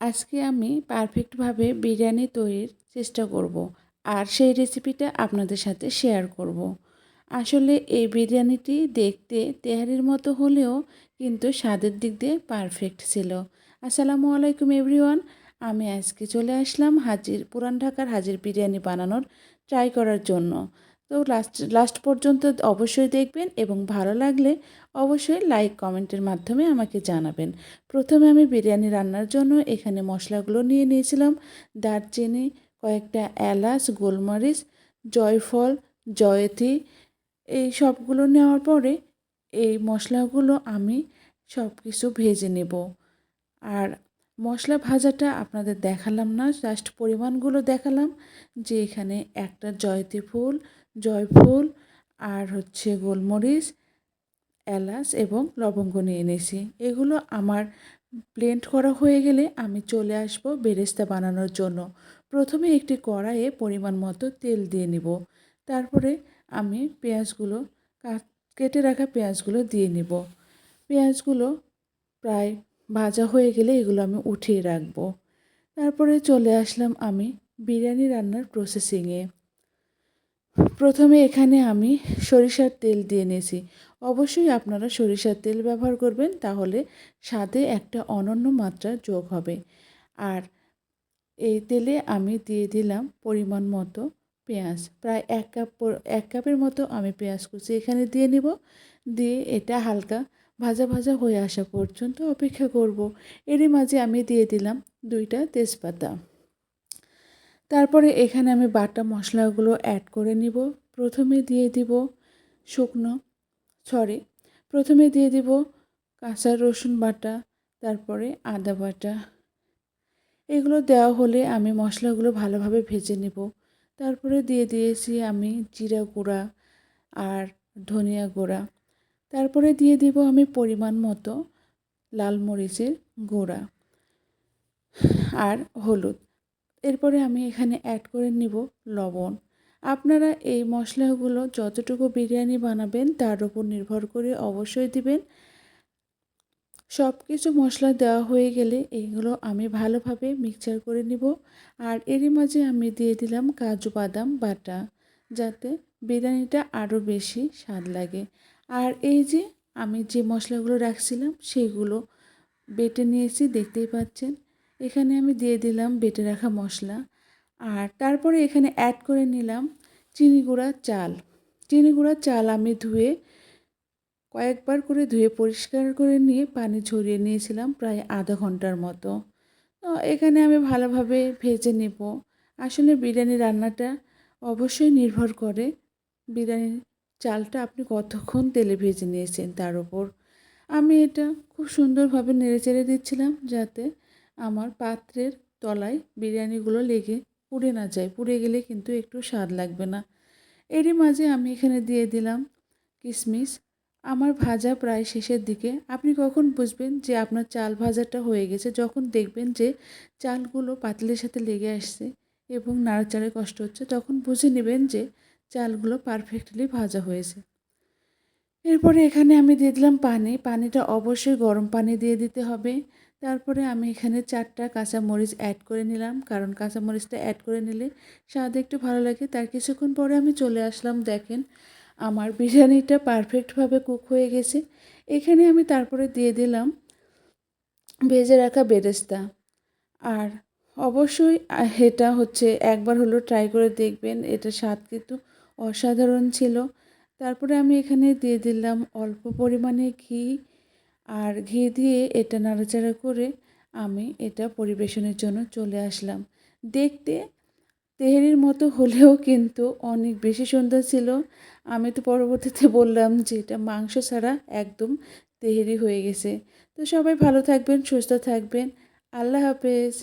আজকে আমি পারফেক্টভাবে বিরিয়ানি তৈরির চেষ্টা করব আর সেই রেসিপিটা আপনাদের সাথে শেয়ার করব। আসলে এই বিরিয়ানিটি দেখতে তেহারির মতো হলেও কিন্তু স্বাদের দিক দিয়ে পারফেক্ট ছিল। আসসালামু আলাইকুম এভরিওয়ান আমি আজকে চলে আসলাম হাজির, পুরান ঢাকার হাজির বিরিয়ানি বানানোর ট্রাই করার জন্য। তো লাস্ট লাস্ট পর্যন্ত অবশ্যই দেখবেন এবং ভালো লাগলে অবশ্যই লাইক কমেন্টের মাধ্যমে আমাকে জানাবেন। প্রথমে আমি বিরিয়ানি রান্নার জন্য এখানে মশলাগুলো নিয়ে নিয়েছিলাম। দারচিনি, কয়েকটা এলাচ, গোলমরিচ, জয়ফল, জয়তি, এই সবগুলো নেওয়ার পরে এই মশলাগুলো আমি সব কিছু ভেজে নেব। আর মশলা ভাজাটা আপনাদের দেখালাম না জাস্ট পরিমাণগুলো দেখালাম, যে এখানে একটা জয়তি ফুল, জয়ফুল, আর হচ্ছে গোলমরিচ, এলাচ এবং লবঙ্গ নিয়ে নিয়েছি। এগুলো আমার ব্লেন্ড করা হয়ে গেলে আমি চলে আসব বেরেস্তা বানানোর জন্য। প্রথমে একটি কড়াইয়ে পরিমাণ মতো তেল দিয়ে নিব। তারপরে আমি পেঁয়াজগুলো কেটে রাখা পেঁয়াজগুলো দিয়ে নিব। পেঁয়াজগুলো প্রায় ভাজা হয়ে গেলে এগুলো আমি উঠিয়ে রাখব। তারপরে চলে আসলাম আমি বিরিয়ানি রান্নার প্রসেসিংয়ে প্রথমে এখানে আমি সরিষার তেল দিয়ে নিয়েছি। অবশ্যই আপনারা সরিষার তেল ব্যবহার করবেন, তাহলে স্বাদে একটা অনন্য মাত্রা যোগ হবে। আর এই তেলে আমি দিয়ে দিলাম পরিমাণ মতো পেঁয়াজ। প্রায় এক কাপ এক কাপের মতো আমি পেঁয়াজ কুচি এখানে দিয়ে নিব। দিয়ে এটা হালকা ভাজা ভাজা হয়ে আসা পর্যন্ত অপেক্ষা করব। এরই মাঝে আমি দিয়ে দিলাম দুইটা তেজপাতা। তারপরে এখানে আমি বাটা মশলাগুলো অ্যাড করে নিব। প্রথমে দিয়ে দিব শুকনো সরি প্রথমে দিয়ে দিব কাঁচা রসুন বাটা, তারপরে আদা বাটা। এগুলো দেওয়া হলে আমি মশলাগুলো ভালোভাবে ভেজে নেব। তারপরে দিয়ে দিয়েছি আমি জিরা গুঁড়া আর ধনিয়া গুঁড়া। তারপরে দিয়ে দিব আমি পরিমাণ মতো লাল মরিচের গুঁড়া আর হলুদ। এরপরে আমি এখানে অ্যাড করে নিব লবণ। আপনারা এই মশলাগুলো যতটুকু বিরিয়ানি বানাবেন তার উপর নির্ভর করে অবশ্যই দিবেন। সব কিছু মশলা দেওয়া হয়ে গেলে এইগুলো আমি ভালোভাবে মিক্সচার করে নিব আর এরই মাঝে আমি দিয়ে দিলাম কাজু বাদাম বাটা, যাতে বিরিয়ানিটা আরও বেশি স্বাদ লাগে। আর এই যে আমি যে মশলাগুলো রাখছিলাম সেইগুলো বেটে নিয়েছি, দেখতেই পাচ্ছেন। এখানে আমি দিয়ে দিলাম বেটে রাখা মশলা। আর তারপরে এখানে অ্যাড করে নিলাম চিনি গুঁড়া চাল। চিনি গুঁড়া চাল আমি ধুয়ে কয়েকবার করে ধুয়ে পরিষ্কার করে নিয়ে পানি ঝরিয়ে নিয়েছিলাম প্রায় আধা ঘণ্টার মতো। তো এখানে আমি ভালোভাবে ভেজে নেব। আসলে বিরিয়ানি রান্নাটা অবশ্যই নির্ভর করে। বিরিয়ানির চালটা আপনি কতক্ষণ তেলে ভেজে নিয়েছেন তার উপর? আমি এটা খুব সুন্দরভাবে নেড়ে চেড়ে দিচ্ছিলাম যাতে আমার পাত্রের তলায় বিরিয়ানিগুলো লেগে পুড়ে না যায়। পুড়ে গেলে কিন্তু একটু স্বাদ লাগবে না। এরই মাঝে আমি এখানে দিয়ে দিলাম কিশমিশ আমার ভাজা প্রায় শেষের দিকে। আপনি কখন বুঝবেন যে আপনার চাল ভাজাটা হয়ে গেছে? যখন দেখবেন যে চালগুলো পাতিলের সাথে লেগে আসছে এবং নাড়াচাড়ে কষ্ট হচ্ছে, তখন বুঝে নেবেন যে চালগুলো পারফেক্টলি ভাজা হয়েছে। এরপরে এখানে আমি দিয়ে দিলাম পানি। পানিটা অবশ্যই গরম পানি দিয়ে দিতে হবে। তারপরে আমি এখানে চারটা কাঁচা মরিচ অ্যাড করে নিলাম। কারণ কাঁচা মরিচটা অ্যাড করে নিলে স্বাদ একটু ভালো লাগে। তার কিছুক্ষণ পরে আমি চলে আসলাম, দেখেন আমার বিরিয়ানিটা পারফেক্টভাবে কুক হয়ে গেছে। এখানে আমি তারপরে দিয়ে দিলাম ভেজে রাখা বেরেস্তা। আর অবশ্যই এটা হচ্ছে একবার হলো ট্রাই করে দেখবেন। এটা স্বাদ কিন্তু অসাধারণ ছিল। তারপরে আমি এখানে দিয়ে দিলাম অল্প পরিমাণে ঘি আর ঘি দিয়ে এটা নাড়াচাড়া করে আমি এটা পরিবেশনের জন্য চলে আসলাম। দেখতে তেহেরির মতো হলেও কিন্তু অনেক বেশি সুন্দর ছিল। আমি তো পরবর্তীতে বললাম যে এটা মাংস ছাড়া একদম তেহেরি হয়ে গেছে। তো সবাই ভালো থাকবেন, সুস্থ থাকবেন। আল্লাহ হাফেজ।